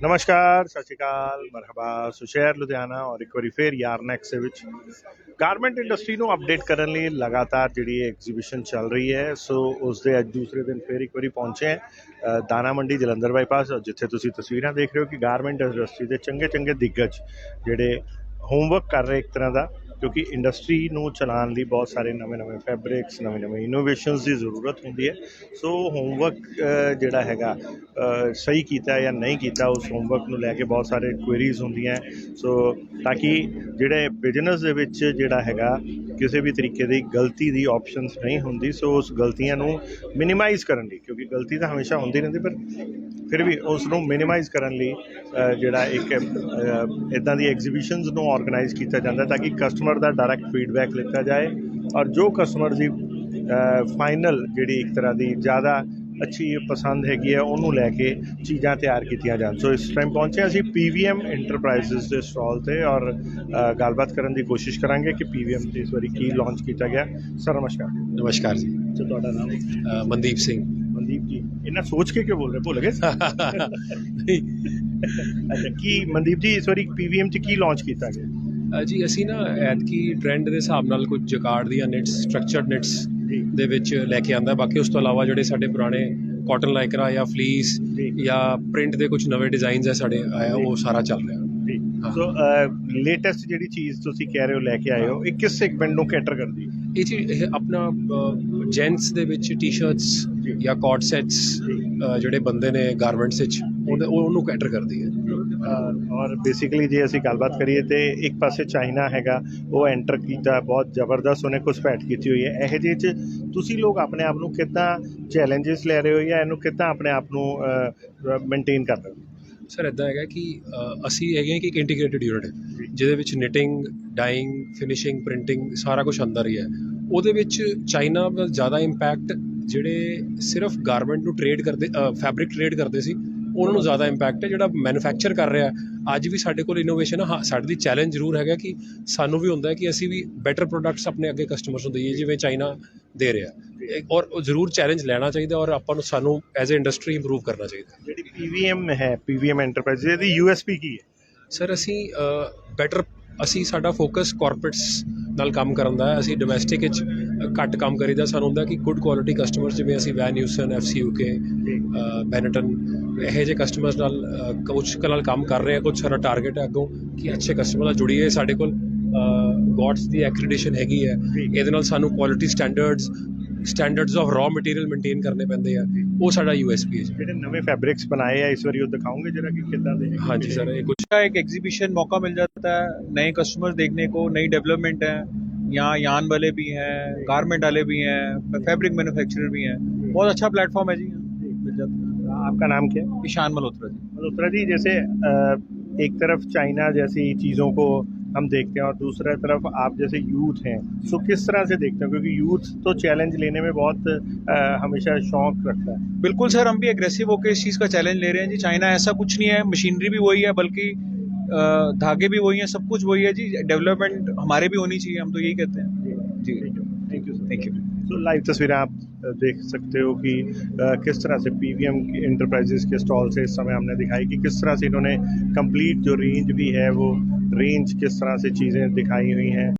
ਨਮਸਕਾਰ, ਸਤਿ ਸ਼੍ਰੀ ਅਕਾਲ, ਮਰਹਬਾ ਸੁਸ਼ਹਿਰ ਲੁਧਿਆਣਾ ਔਰ ਇੱਕ ਵਾਰੀ ਫੇਰ ਯਾਰਨੈਕਸ ਦੇ ਵਿੱਚ ਗਾਰਮੈਂਟ ਇੰਡਸਟਰੀ ਨੂੰ ਅਪਡੇਟ ਕਰਨ ਲਈ ਲਗਾਤਾਰ ਜਿਹੜੀ ਐਗਜ਼ੀਬਿਸ਼ਨ ਚੱਲ ਰਹੀ ਹੈ, ਸੋ ਉਸ ਦੇ ਅੱਜ ਦੂਸਰੇ ਦਿਨ ਫੇਰ ਇੱਕ ਵਾਰੀ ਪਹੁੰਚੇ ਹੈ ਦਾਣਾ ਮੰਡੀ ਜਲੰਧਰ ਬਾਈਪਾਸ ਔਰ ਜਿੱਥੇ ਤੁਸੀਂ ਤਸਵੀਰਾਂ ਦੇਖ ਰਹੇ ਹੋ ਕਿ ਗਾਰਮੈਂਟ ਇੰਡਸਟਰੀ ਦੇ ਚੰਗੇ ਚੰਗੇ ਦਿੱਗਜ ਜਿਹੜੇ ਹੋਮਵਰਕ ਕਰ ਰਹੇ ਇੱਕ ਤਰ੍ਹਾਂ ਦਾ ਕਿਉਂਕਿ ਇੰਡਸਟਰੀ ਨੂੰ ਚਲਾਉਣ ਲਈ ਬਹੁਤ ਸਾਰੇ ਨਵੇਂ ਨਵੇਂ ਫੈਬਰਿਕਸ ਨਵੇਂ ਨਵੇਂ ਇਨੋਵੇਸ਼ਨਸ ਦੀ ਜ਼ਰੂਰਤ ਹੁੰਦੀ ਹੈ। ਸੋ ਹੋਮਵਰਕ ਜਿਹੜਾ ਹੈਗਾ ਸਹੀ ਕੀਤਾ ਜਾਂ ਨਹੀਂ ਕੀਤਾ, ਉਸ ਹੋਮਵਰਕ ਨੂੰ ਲੈ ਕੇ ਬਹੁਤ ਸਾਰੇ ਕੁਐਰੀਜ਼ ਹੁੰਦੀਆਂ ਸੋ ਤਾਂ ਕਿ ਜਿਹੜੇ ਬਿਜ਼ਨਸ ਦੇ ਵਿੱਚ ਜਿਹੜਾ ਹੈਗਾ, ਕਿਸੇ ਵੀ ਤਰੀਕੇ ਦੀ ਗਲਤੀ ਦੀ ਆਪਸ਼ਨਸ ਨਹੀਂ ਹੁੰਦੀ ਸੋ ਉਸ ਗਲਤੀਆਂ ਨੂੰ ਮਿਨੀਮਾਈਜ਼ ਕਰਨ ਲਈ ਕਿਉਂਕਿ ਗਲਤੀ ਤਾਂ ਹਮੇਸ਼ਾ ਹੁੰਦੀ ਰਹਿੰਦੀ, ਪਰ ਫਿਰ ਵੀ ਉਸ ਨੂੰ ਮਿਨੀਮਾਈਜ਼ ਕਰਨ ਲਈ ਜਿਹੜਾ ਇੱਕ ਇਦਾਂ ਦੀ ਐਗਜ਼ੀਬਿਸ਼ਨਸ ਨੂੰ ਆਰਗੇਨਾਈਜ਼ ਕੀਤਾ ਜਾਂਦਾ ਤਾਂ ਕਿ ਕਸਟਮਰ ਦਾ ਡਾਇਰੈਕਟ ਫੀਡਬੈਕ ਲਿੱਤਾ ਜਾਏ ਔਰ ਜੋ ਕਸਟਮਰ ਦੀ ਫਾਈਨਲ ਜਿਹੜੀ ਇੱਕ ਤਰ੍ਹਾਂ ਦੀ ਜ਼ਿਆਦਾ ਅੱਛੀ ਪਸੰਦ ਹੈਗੀ ਹੈ ਉਹਨੂੰ ਲੈ ਕੇ ਚੀਜ਼ਾਂ ਤਿਆਰ ਕੀਤੀਆਂ ਜਾਣ। ਸੋ ਇਸ ਟਾਈਮ ਪਹੁੰਚੇ ਅਸੀਂ ਪੀਵੀਐਮ ਇੰਟਰਪ੍ਰਾਈਜ਼ਸ ਦੇ ਸਟਾਲ ਤੇ ਔਰ ਗੱਲਬਾਤ ਕਰਨ ਦੀ ਕੋਸ਼ਿਸ਼ ਕਰਾਂਗੇ ਕਿ ਪੀਵੀਐਮ ਤੇ ਇਸ ਵਾਰੀ ਕੀ ਲਾਂਚ ਕੀਤਾ ਗਿਆ। ਸਰ ਨਮਸਕਾਰ। ਨਮਸਕਾਰ ਜੀ। ਤੁਹਾਡਾ ਨਾਮ? ਮਨਦੀਪ ਸਿੰਘ। ਇਹਨਾਂ ਸੋਚ ਕੇ ਕਿਉਂ ਬੋਲ ਰਹੇ ਭੁੱਲ ਗਏ ਅੱਛਾ ਕੀ ਮਨਦੀਪ ਜੀ ਇਸ ਵਾਰੀ ਪੀਵੀਐਮ ਚ ਕੀ ਲਾਂਚ ਕੀਤਾ ਗਿਆ? ਜੀ ਅਸੀਂ ਨਾ ਐਤਕੀ ਟ੍ਰੈਂਡ ਦੇ ਹਿਸਾਬ ਨਾਲ ਕੁਝ ਜਕਾਰਡ ਦੀਆਂ ਨਿਟਸ ਸਟਰਕਚਰਡ ਨਿਟਸ ਜੀ। ਦੇ ਵਿੱਚ ਲੈ ਕੇ ਆਂਦਾ। ਬਾਕੀ ਉਸ ਤੋਂ ਇਲਾਵਾ ਜਿਹੜੇ ਸਾਡੇ ਪੁਰਾਣੇ ਕਾਟਨ ਲਾਈਕਰਾ ਜਾਂ ਫਲੀਸ ਜੀ। ਜਾਂ ਪ੍ਰਿੰਟ ਦੇ ਕੁਝ ਨਵੇਂ ਡਿਜ਼ਾਈਨਸ ਹੈ ਸਾਡੇ ਆਇਆ ਉਹ ਸਾਰਾ ਚੱਲ ਰਿਹਾ। ਜੀ। ਹਾਂ। ਸੋ ਲੇਟੈਸਟ ਜਿਹੜੀ ਚੀਜ਼ ਤੁਸੀਂ ਕਹਿ ਰਹੇ ਹੋ ਲੈ ਕੇ ਆਏ ਹੋ ਇਹ ਕਿਸ ਸੈਗਮੈਂਟ ਨੂੰ ਕੈਟਰ ਕਰਦੀ ਹੈ? ਇਹ ਜੀ ਇਹ ਆਪਣਾ ਜੈਂਟਸ ਦੇ ਵਿੱਚ ਟੀ-ਸ਼ਰਟਸ ਜੀ। ਕੋਟ ਸੈਟਸ ਜਿਹੜੇ ਬੰਦੇ ਨੇ ਗਾਰਮੈਂਟਸ ਵਿੱਚ ਉਹਨੂੰ ਕੈਟਰ ਕਰਦੀ ਹੈ ਔਰ ਬੇਸਿਕਲੀ ਜੇ ਅਸੀਂ ਗੱਲਬਾਤ ਕਰੀਏ ਤੇ ਇੱਕ ਪਾਸੇ ਚਾਈਨਾ ਹੈਗਾ ਉਹ ਐਂਟਰ ਕੀਤਾ ਬਹੁਤ ਜ਼ਬਰਦਸਤ ਉਹਨੇ ਘੁਸਪੈਠ ਕੀਤੀ ਹੋਈ ਹੈ ਇਹੋ ਜਿਹੇ ਚ ਤੁਸੀਂ ਲੋਕ ਆਪਣੇ ਆਪ ਨੂੰ ਕਿੱਦਾਂ ਚੈਲੰਜਸ ਲੈ ਰਹੇ ਹੋ ਜਾਂ ਇਹਨੂੰ ਕਿੱਦਾਂ ਆਪਣੇ ਆਪ ਨੂੰ ਮੇਨਟੇਨ ਕਰ ਰਹੇ ਹੋ ਸਰ ਇਦਾਂ ਹੈਗਾ ਕਿ ਅਸੀਂ ਹੈਗੇ ਕਿ ਇੱਕ ਇੰਟੀਗ੍ਰੇਟਿਡ ਯੂਨਿਟ ਹੈ। ਜਿਹਦੇ ਵਿੱਚ ਨਿਟਿੰਗ ਡਾਈਇੰਗ ਫਿਨਿਸ਼ਿੰਗ ਪ੍ਰਿੰਟਿੰਗ ਸਾਰਾ ਕੁਝ ਅੰਦਰ ਹੀ ਹੈ ਉਹਦੇ ਵਿੱਚ ਚਾਈਨਾ ਦਾ ਜ਼ਿਆਦਾ ਇੰਪੈਕਟ ਜਿਹੜੇ ਸਿਰਫ ਗਾਰਮੈਂਟ ਨੂੰ ਟ੍ਰੇਡ ਕਰਦੇ ਫੈਬਰਿਕ ਟ੍ਰੇਡ ਕਰਦੇ ਸੀ ਉਹਨਾਂ ਨੂੰ ਜ਼ਿਆਦਾ ਇੰਪੈਕਟ ਹੈ ਜਿਹੜਾ ਮੈਨੂਫੈਕਚਰ ਕਰ ਰਿਹਾ ਅੱਜ ਵੀ ਸਾਡੇ ਕੋਲ ਇਨੋਵੇਸ਼ਨ ਹਾਂ। ਸਾਡੇ ਦੀ ਚੈਲੰਜ ਜ਼ਰੂਰ ਹੈਗਾ ਕਿ ਸਾਨੂੰ ਵੀ ਹੁੰਦਾ ਹੈ ਕਿ ਅਸੀਂ ਵੀ ਬੈਟਰ ਪ੍ਰੋਡਕਟਸ ਆਪਣੇ ਅੱਗੇ ਕਸਟਮਰਸ ਨੂੰ ਦਈਏ ਜਿਵੇਂ ਚਾਈਨਾ ਦੇ ਰਿਹਾ ਔਰ ਜ਼ਰੂਰ ਚੈਲੰਜ ਲੈਣਾ ਚਾਹੀਦਾ ਔਰ ਆਪਾਂ ਨੂੰ ਸਾਨੂੰ ਐਜ਼ ਅ ਇੰਡਸਟਰੀ ਇੰਪਰੂਵ ਕਰਨਾ ਚਾਹੀਦਾ ਜਿਹੜੀ ਪੀਵੀਐਮ ਹੈ ਪੀਵੀਐਮ ਐਂਟਰਪ੍ਰਾਈਜ਼ ਇਹਦੀ ਯੂਐਸਪੀ ਕੀ ਹੈ? ਸਰ ਅਸੀਂ ਬੈਟਰ ਅਸੀਂ ਸਾਡਾ ਫੋਕਸ ਕਾਰਪੋਰੇਟਸ ਨਾਲ ਕੰਮ ਕਰਨ ਦਾ ਹੈ। ਅਸੀਂ ਡੋਮੈਸਟਿਕ ਵਿੱਚ ਘੱਟ ਕੰਮ ਕਰੀਦਾ ਸਾਨੂੰ ਹੁੰਦਾ ਕਿ ਗੁੱਡ ਕੁਆਲਿਟੀ ਕਸਟਮਰ ਜਿਵੇਂ ਅਸੀਂ Van Heusen F C U K Benetton ਇਹੋ ਜਿਹੇ ਕਸਟਮਰਸ ਨਾਲ ਕੁਝ ਨਾਲ ਕੰਮ ਕਰ ਰਹੇ ਆ ਕੁਝ ਸਾਡਾ ਟਾਰਗੇਟ ਹੈ ਅੱਗੋਂ ਕਿ ਅੱਛੇ ਕਸਟਮਰ ਨਾਲ ਜੁੜੀਏ। ਸਾਡੇ ਕੋਲ ਗੋਡਸ ਦੀ ਐਕਰੀਡੇਸ਼ਨ ਹੈਗੀ ਹੈ। ਇਹਦੇ ਨਾਲ ਸਾਨੂੰ quality standards standards of raw material maintain ਕਰਨੇ ਪੈਂਦੇ ਆ। ਉਹ ਸਾਡਾ ਯੂ ਯੂਐਸਪੀ ਹੈ ਜਿਹੜੇ ਨਵੇਂ ਫੈਬਰਿਕਸ ਬਣਾਏ ਆ ਇਸ ਵਾਰੀ ਉਹ ਦਿਖਾਉਂਗੇ ਜਿਹੜਾ ਕਿ ਕਿੱਦਾਂ ਦੇ ਹਾਂਜੀ ਸਰ ਇਹ ਕੁਝ ਇੱਕ ਐਗਜ਼ੀਬਿਸ਼ਨ ਮੌਕਾ ਮਿਲ ਜਾਂਦਾ ਹੈ ਨਏ ਕਸਟਮਰ ਦੇਖਣੇ ਕੋ ਨਈ ਡਿਵੈਲਪਮੈਂਟ ਹੈ। यहाँ यान वाले भी हैं गारमेंट वाले भी हैं फैब्रिक मैन्युफैक्चरर भी हैं। बहुत अच्छा प्लेटफॉर्म है जी मिल जाता आपका नाम क्या है? है ईशान मल्होत्रा जी। मल्होत्रा जी जैसे एक तरफ़ चाइना जैसी चीज़ों को हम देखते हैं और दूसरा तरफ़ आप जैसे यूथ हैं सो किस तरह से देखते हैं? क्योंकि यूथ तो चैलेंज लेने में बहुत अ, हमेशा शौक रखता है। बिल्कुल सर हम भी एग्रेसिव होकर इस चीज़ का चैलेंज ले रहे हैं जी। चाइना ऐसा कुछ नहीं है मशीनरी भी वही है बल्कि धागे भी वही हैं सब कुछ वही है जी डेवलपमेंट हमारे भी होनी चाहिए हम तो यही कहते हैं। जी थैंक यू थैंक यू तो लाइव तस्वीरें आप देख सकते हो कि किस तरह से पी वी एम इंटरप्राइजेस के स्टॉल से इस समय हमने दिखाई कि किस तरह से इन्होंने कंप्लीट जो रेंज भी है वो रेंज किस तरह से चीज़ें दिखाई हुई हैं।